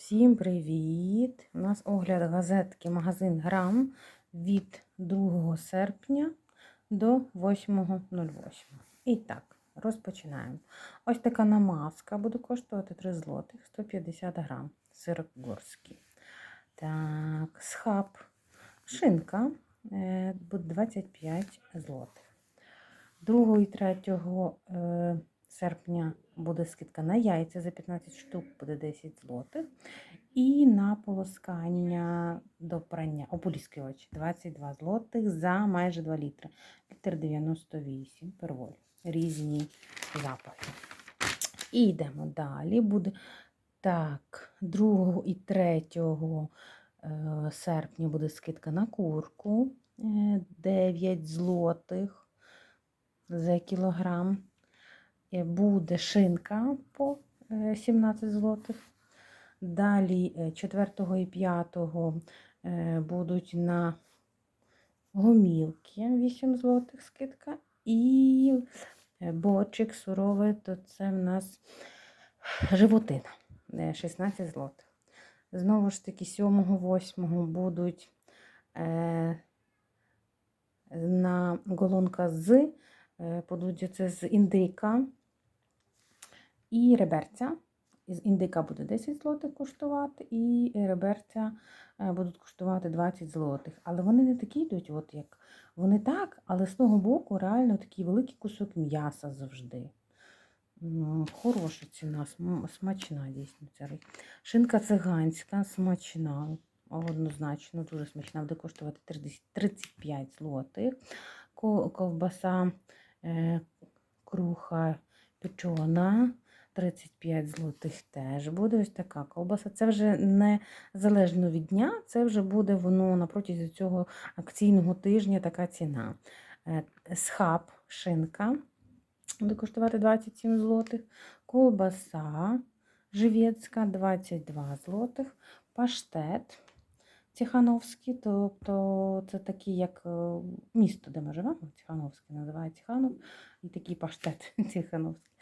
Всім привіт! У нас огляд газетки магазин Грам від 2 серпня до 8.08. І так, розпочинаємо. Ось така намазка буде коштувати 3 злотих 150 грам. Сирок горський. Так, схаб. Шинка е, буде 25 злотих. 2 і 3 е, серпня буде скидка на яйця за 15 штук, буде 10 злотих. І на полоскання до прання, ополіскувач 22 злотих за майже 2 літри. Літр 98 перволь. Різні запахи. І йдемо далі. Буде так, 2 і 3 е, серпня буде скидка на курку е, 9 злотих за кілограм. Е, Буде шинка по е, 17 злотих. Далі е, 4 і 5 е, будуть на гомілки 8 злотих скидка. І е, бочик суровий, то це в нас животина е, 16 злотих. Знову ж таки, 7-8 будуть е, на голонка з, е, будуть це з індика і реберця. Із індика буде 10 злотих коштувати, і реберця е, будуть коштувати 20 злотих. Але вони не такі йдуть, от як вони так, але з того боку реально такий великий кусок м'яса завжди. Хороша ціна, смачна дійсно ця. Шинка циганська, смачна, однозначно, дуже смачна, буде коштувати 30 35 злотих. Ковбаса е, круха печона. 35 злотих теж буде ось така ковбаса. Це вже не залежно від дня, це вже буде воно на протязі цього акційного тижня така ціна. Е, Схаб, шинка буде коштувати 27 злотих. Ковбаса живецька 22 злотих. Паштет Тихановський, тобто це такий, як е, місто, де ми живемо, Тихановський називає Тиханов, і такий паштет Тихановський.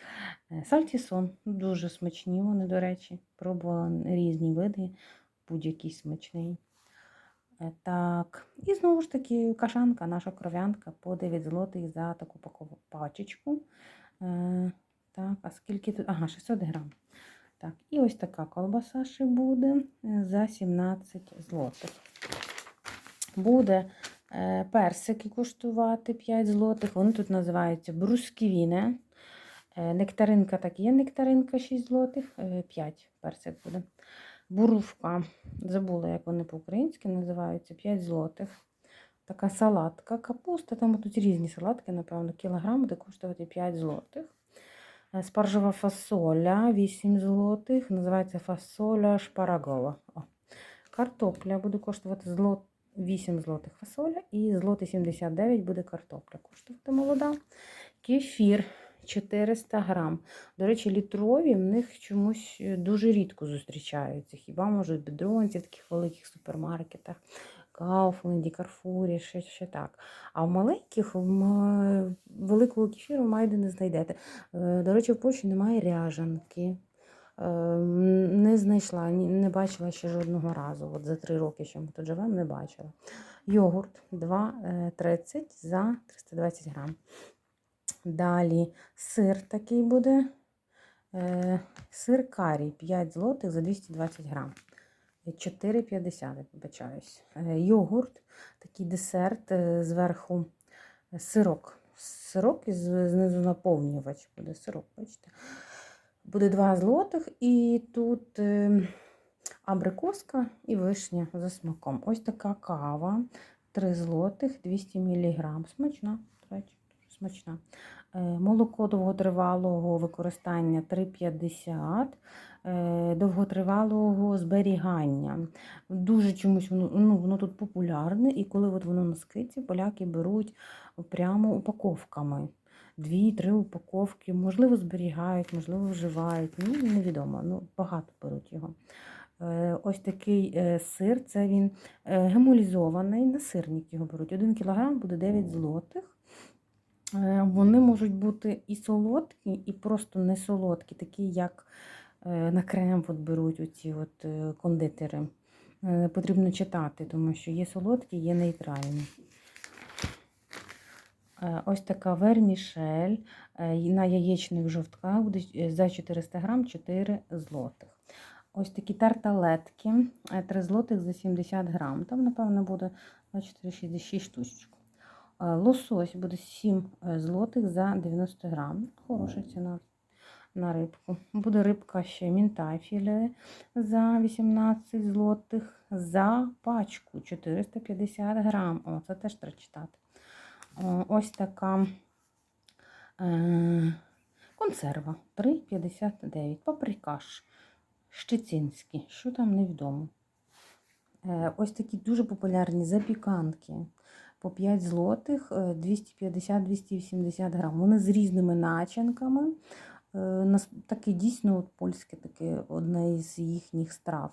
Е, Сальтісон, дуже смачні вони, до речі. Пробувала різні види, будь-який смачний. Е, Так, і знову ж таки кашанка, наша кров'янка по 9 злотих за таку пачечку. Так, а скільки тут? Ага, 600 грам. Так, і ось така колбаса ще буде е, за 17 злотих. Буде е, персики коштувати 5 злотих. Вони тут називаються брусківіне. Е, Нектаринка так є, нектаринка 6 злотих, е, 5 персик буде. Бурувка, забула, як вони по-українськи називаються, 5 злотих. Така салатка, капуста, там тут різні салатки, напевно, кілограм буде коштувати 5 злотих. Е, Спаржева фасоля 8 злотих, називається фасоля шпарагова. О. Картопля буде коштувати злот, 8 злотих фасоля і злоти 79 буде картопля коштувати молода. Кефір 400 грам. До речі, літрові в них чомусь е, дуже рідко зустрічаються. Хіба можуть бедронці в таких великих супермаркетах, Кауфленді, Карфурі, ще, ще так. А в маленьких м, великого кефіру майже не знайдете. Е, До речі, в Польщі немає ряжанки. Е, Не знайшла, не бачила ще жодного разу. От за три роки, що ми тут живемо, не бачила. Йогурт 2,30 за 320 грам. Далі сир такий буде. Е, Сир карі 5 злотих за 220 грам. 4,50, я вибачаюсь. Е, Йогурт, такий десерт, е, зверху сирок. Сирок і знизу наповнювач буде сирок, бачите. Буде 2 злотих і тут е, абрикоска і вишня за смаком. Ось така кава 3 злотих, 200 мг. Смачна, до речі, смачна. Е, Молоко довготривалого використання 3,50, е, довготривалого зберігання. Дуже чомусь воно, ну, воно тут популярне, і коли от воно на скидці, поляки беруть прямо упаковками. Дві-три упаковки, можливо, зберігають, можливо, вживають. Ну, невідомо. Ну, багато беруть його. Е, Ось такий е, сир, це він е, гемолізований, на сирник його беруть. Один кілограм буде 9 злотих. Е, Вони можуть бути і солодкі, і просто не солодкі, такі як е, на крем от беруть оці от е, кондитери. Е, Потрібно читати, тому що є солодкі, є нейтральні. Е, Ось така вермішель е, на яєчних жовтках буде е, за 400 грам 4 злотих. Ось такі тарталетки, е, 3 злотих за 70 грам. Там, напевно, буде 24,66 штучок. Е, Лосось буде 7 е, злотих за 90 грам. Хороша ціна на рибку. Буде рибка ще мінтафіле за 18 злотих за пачку 450 грам. О, це теж треба читати. Ось така е, консерва 3,59. Паприкаш щецінський. Що там невідомо. Е, ось такі дуже популярні запіканки по 5 злотих, е, 250-280 грам. Вони з різними начинками. Е, нас- Таке дійсно от польське, таке одне із їхніх страв.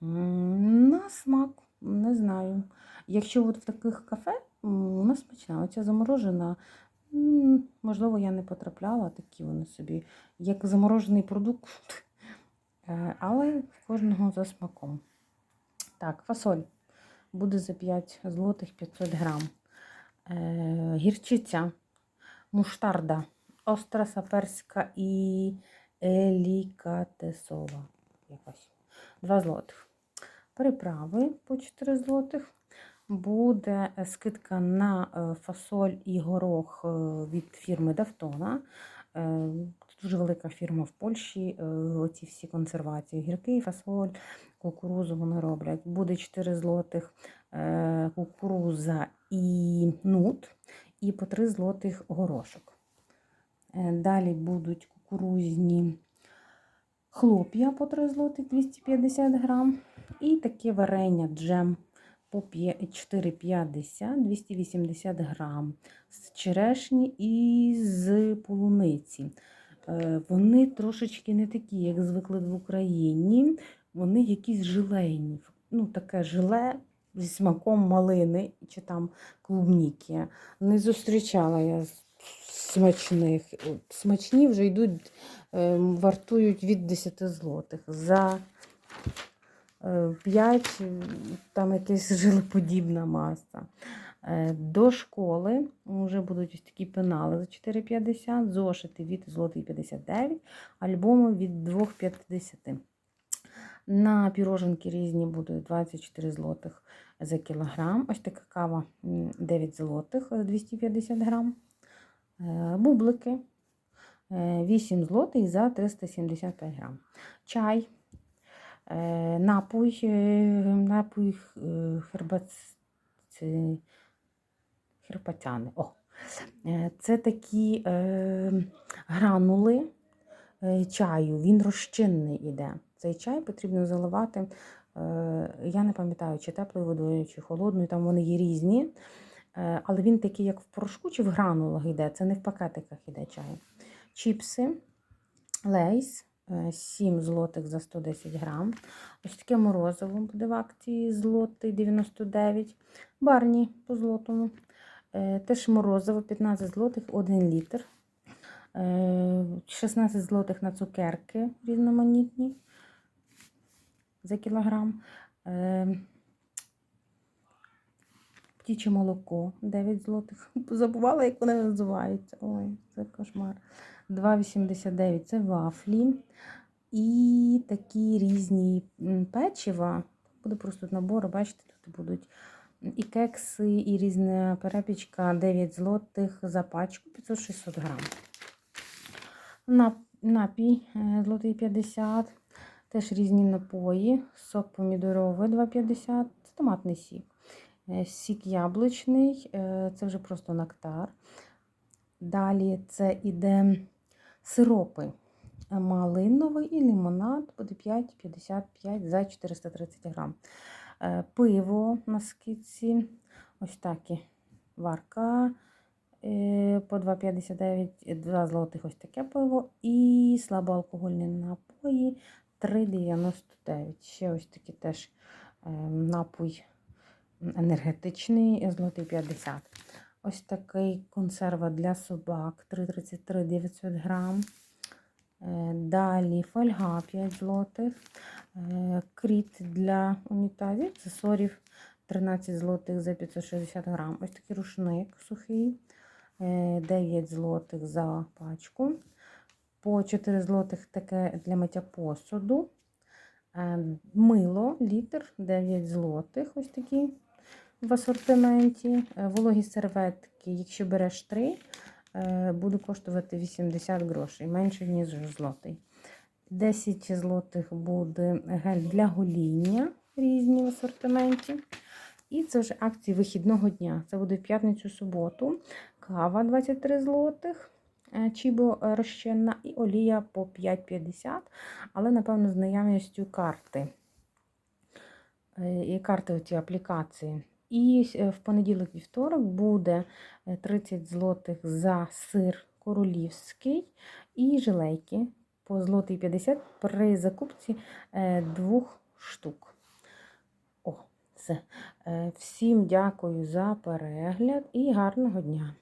На смак, не знаю. Якщо от в таких кафе, м, вона смачна. Оця заморожена, можливо, я не потрапляла, такі вони собі, як заморожений продукт, Е, але в кожного за смаком. Так, фасоль буде за 5 злотих 500 грам. Е, гірчиця, муштарда, остра саперська і елікатесова. Якось. 2 злотих. Приправи по 4 злотих. Буде е, скидка на е, фасоль і горох е, від фірми Давтона. Дуже велика фірма в Польщі. Оці всі консервації. Гіркий фасоль, кукурузу вони роблять. Буде 4 злотих кукуруза і нут, і по 3 злотих горошок. Е, Далі будуть кукурузні хлоп'я по 3 злотих 250 грам. І таке варення джем по 4,50 280 грам з черешні і з полуниці. Е, Вони трошечки не такі, як звикли в Україні. Вони якісь желейні. Ну, таке желе зі смаком малини чи там клубніки. Не зустрічала я з- смачних. Смачні вже йдуть, е, вартують від 10 злотих. За 5 там якась жилеподібна маса. Е, До школи вже будуть ось такі пенали за 4,50, зошити від злотий 59, альбоми від 2,50. На піроженки різні будуть 24 злотих за кілограм. Ось така кава 9 злотих е, 250 грам. Е, Бублики е, 8 злотих за 375 грам. Чай, е, напій, е, напій е, хербац... це. О. Е, Це такі е, гранули е, чаю, він розчинний іде. Цей чай потрібно заливати, е, я не пам'ятаю, чи теплою водою, чи холодною, там вони є різні. Е, але він такий, як в порошку, чи в гранулах йде, це не в пакетиках йде чай. Чіпси, лейс, е, 7 злотих за 110 грам. Ось таке морозиво буде в акції злотий 99. Барні по злотому. Е, Теж морозиво 15 злотих 1 літр. Е, 16 злотих на цукерки різноманітні за кілограм. Птіче молоко 9 злотих. Забувала, як вони називаються. Ой, це кошмар. 2,89 це вафлі. І такі різні печива. Буде просто набор, бачите, тут будуть і кекси, і різна перепічка 9 злотих за пачку 500-600 грам. Напій е, злотий 50. Теж різні напої. Сок помідоровий 2,50. Це томатний сік. Е, Сік яблучний, е, це вже просто нектар. Далі це іде сиропи. Е, Малиновий і лимонад буде 5,55 за 430 грам. Пиво на скидці. Ось такі варка по 2,59, 2 злотих ось таке пиво. І слабоалкогольні напої 3,99. Ще ось такі теж напій енергетичний, злотий 50. Ось такий консерва для собак 3,33 900 грам. Е, Далі фольга 5 злотих. Е, Кріт для унітазів, аксесорів 13 злотих за 560 грам. Ось такий рушник сухий, е, 9 злотих за пачку. По 4 злотих таке для миття посуду. Е, Мило, літр, 9 злотих. Ось такі в асортименті. Е, Вологі серветки, якщо береш 3, буде коштувати 80 грошей, менше, ніж злотий. 10 злотих буде гель для гоління різні в асортименті. І це вже акції вихідного дня. Це буде в п'ятницю-суботу. Кава 23 злотих, е, чібо е, розчинна і олія по 5,50, але, напевно, з наявністю карти. Е, І карти ці аплікації. І е, в понеділок вівторок буде е, 30 злотих за сир королівський і жилейки по злотий 50 при закупці е, двох штук. О, все. Е, Всім дякую за перегляд і гарного дня!